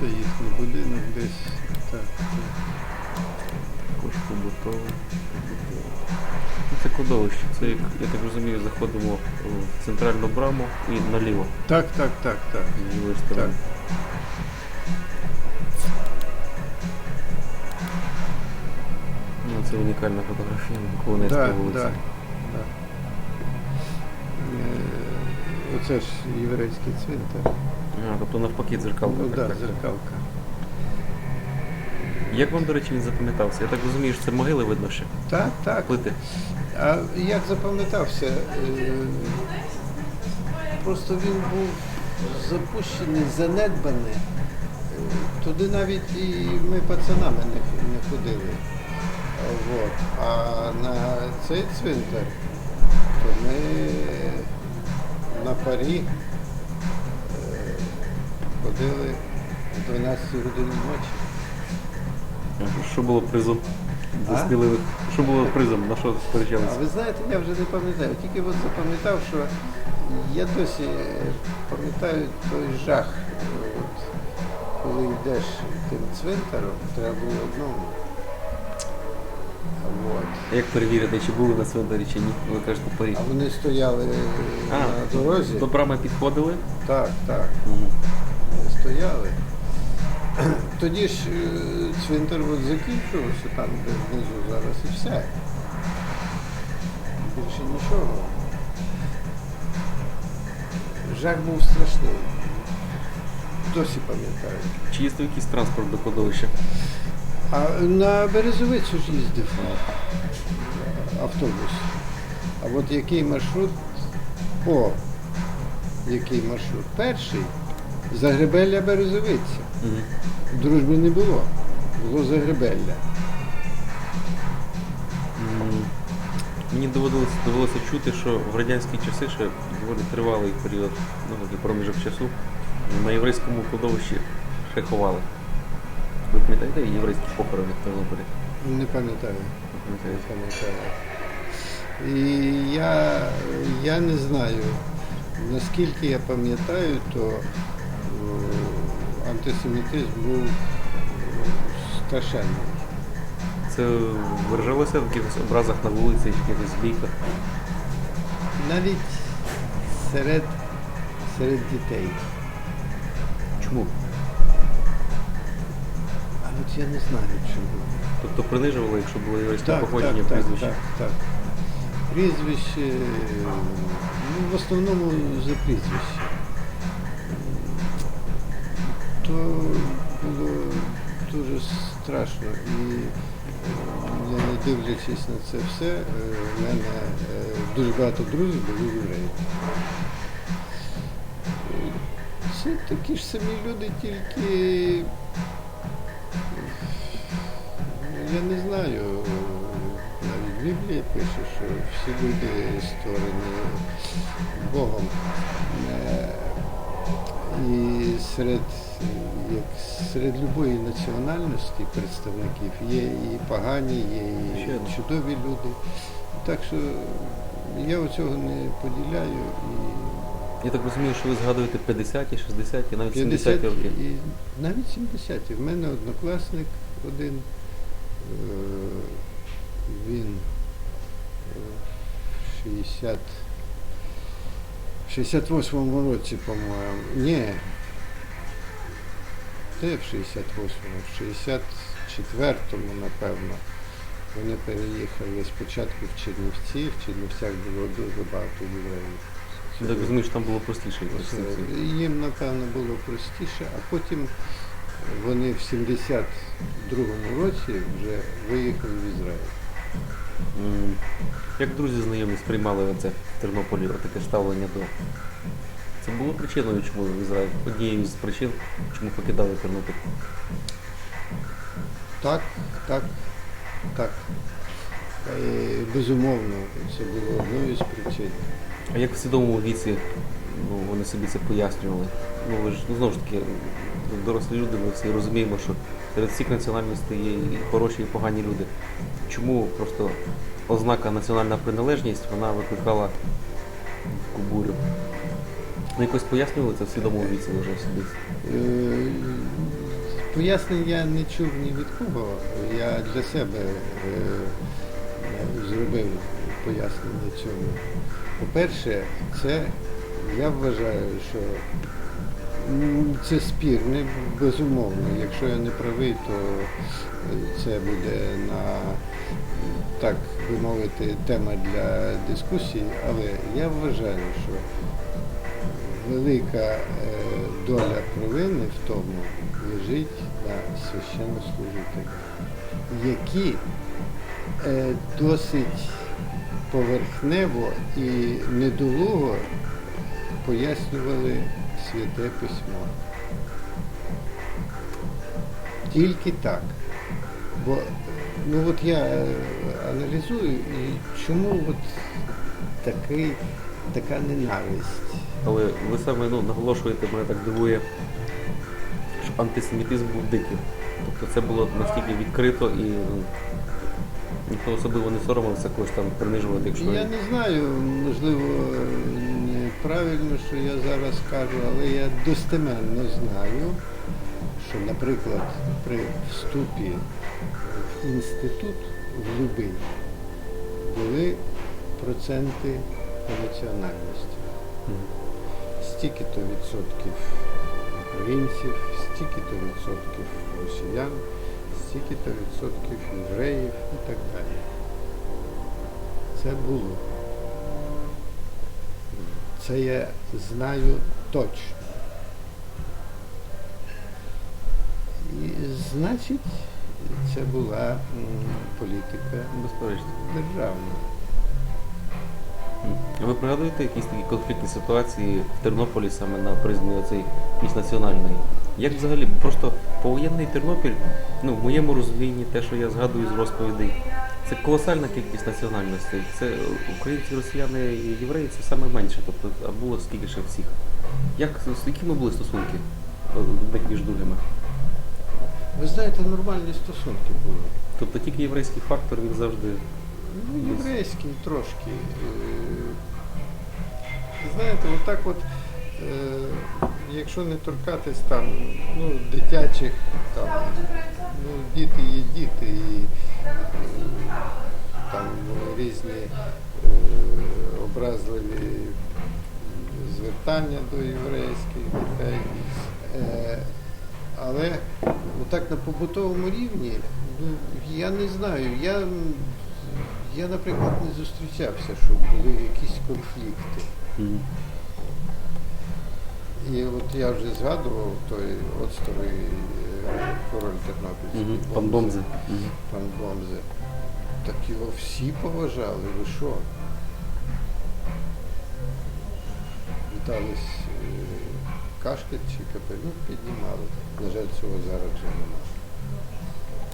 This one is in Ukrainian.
Це їхній будинок десь. Так, так. Також. Ну, Це кладовище. Це, як, я так розумію, заходимо в центральну браму і наліво Так, так, так, так. з лівої сторони. Ну, це унікальна фотографія Колонецької Да, вулиці. да, Оце ж єврейський цвинтар. А, тобто навпаки дзеркалка. Ну так, так, так. зеркалка. Як вам, до речі, він запам'ятався? Я так розумію, що це могили видно ще. Так, так. Плити. А як запам'ятався? Е, Просто він був запущений, занедбаний. Е, Туди навіть і ми пацанами не, не ходили. Вот. А на цей цвинтар, то ми на парі е, ходили о 12 годині ночі. Що було призом А? Що було призом? На що А сперечалися? ви знаєте, я вже не пам'ятаю. Тільки от запам'ятав, що я досі пам'ятаю той жах. От, коли йдеш тим цвинтаром, треба було одному. От. Як перевірити, чи були на цвинтарі, чи ні? Ви кажете, поріг. А вони стояли е, А, на дорозі. До брами підходили. Так, так. Вони стояли. Тоді ж е, цвинтар от закінчувався там, де внизу зараз, і все. Більше нічого. Жах був страшний. Досі пам'ятаю. Чи їздив якийсь транспорт до кладовища? А на Березовицю ж їздив автобус. А от який маршрут? О, який маршрут? Перший Загребелля Березовиця. Дружби не було. Було Загребелля. М, Мені доводилося, довелося чути, що в радянські часи ще доволі тривалий період, ну такий проміжок часу, на єврейському кладовищі ще ховали. Ви пам'ятаєте єврейські похорони в Тернополі? Не пам'ятаю. Не пам'ятаю. І я, я не знаю, наскільки я пам'ятаю, то е, антисемітизм був страшенний. Це виражалося в якихось образах на вулиці, чи якихось бійках. Навіть серед, серед дітей. Чому? Я не знаю, чому. Тобто принижували, якщо було єврейське Так, походження так, так, прізвище. так, так. Прізвище, ну, в основному за прізвище. То було дуже страшно. І е, не дивлячись на це все, е, в мене е, дуже багато друзів були євреї. Це такі ж самі люди, тільки Я не знаю, навіть Біблія пише, що всі люди створені Богом. І серед, як серед любої національності представників є і погані, є і чудові люди. Так що я оцього не поділяю. І Я так розумію, що ви згадуєте 50-ті, 60-ті, навіть 50 70-ті роки. і навіть 70 В мене однокласник один, він е, в 60, в 68-му році, по-моєму, ні, де в 68-му, в 64-му, напевно, вони переїхали спочатку в Чернівці, в Чернівцях було дуже багато євреїв. Так розумію, що там було простіше. цій- Їм, напевно, було простіше, а потім вони в 72-му році вже виїхали в Ізраїль. М, Як друзі знайомі сприймали це в Тернополі, таке ставлення до. Це було причиною, чому в Ізраїль, однією з причин, чому покидали Тернопіль. Так, так, так. Е, Безумовно, це було одною з причин. А як в свідомому віці ну, вони собі це пояснювали? Ну ви ж ну, знову ж таки, дорослі люди, ми всі розуміємо, що серед всіх національностей є і хороші, і погані люди. Чому просто ознака національна приналежність вона викликала бурю? Ну якось пояснювали це в свідомому віці вже собі. Е, Пояснень я не чув ні від кого. Я для себе е, зробив пояснення цьому. По-перше, це я вважаю, що це спірне, безумовно. Якщо я не правий, то це буде на так би мовити тема для дискусії, але я вважаю, що велика е, доля провини в тому лежить на священнослужителях, які е, досить поверхнево і недолуго пояснювали святе письмо. Тільки так. Бо ну от я е, аналізую, і чому от такий, така ненависть. Але ви саме ну, наголошуєте, мене так дивує, що антисемітизм був дикий. Тобто це було настільки відкрито і ну, ніхто особливо не соромився когось там принижувати, якщо Я не знаю, можливо, неправильно, що я зараз кажу, але я достеменно знаю, що, наприклад, при вступі в інститут в Любий були проценти національності. Стільки-то відсотків українців, стільки-то відсотків росіян, стільки-то відсотків євреїв і так далі. Це було. Це я знаю точно. І значить, це була політика безперечно. державна. Ви пригадуєте якісь такі конфліктні ситуації в Тернополі саме на призмі оцей міжнаціональної? Як взагалі просто повоєнний Тернопіль, ну в моєму розумінні, те, що я згадую з розповідей, це колосальна кількість національностей. Це українці, росіяни і євреї це саме менше, тобто а було скільки ще всіх. Як якими були стосунки е, між другими? Ви знаєте, нормальні стосунки були. Тобто тільки єврейський фактор він завжди. Ну, єврейський трошки. Е, Знаєте, отак от, е, якщо не торкатись там, ну, дитячих, там, ну, діти є звертання до єврейських дітей. Е, але отак на побутовому рівні, ну, я не знаю, я, я, наприклад, не зустрічався, щоб були якісь конфлікти. І от я вже згадував той оцтовий е, король Тернопільський. Пан Бомзе. Пан Бомзе. Так його всі поважали, ви що? Вітались кашки чи капелюк піднімали. На жаль, цього зараз вже немає.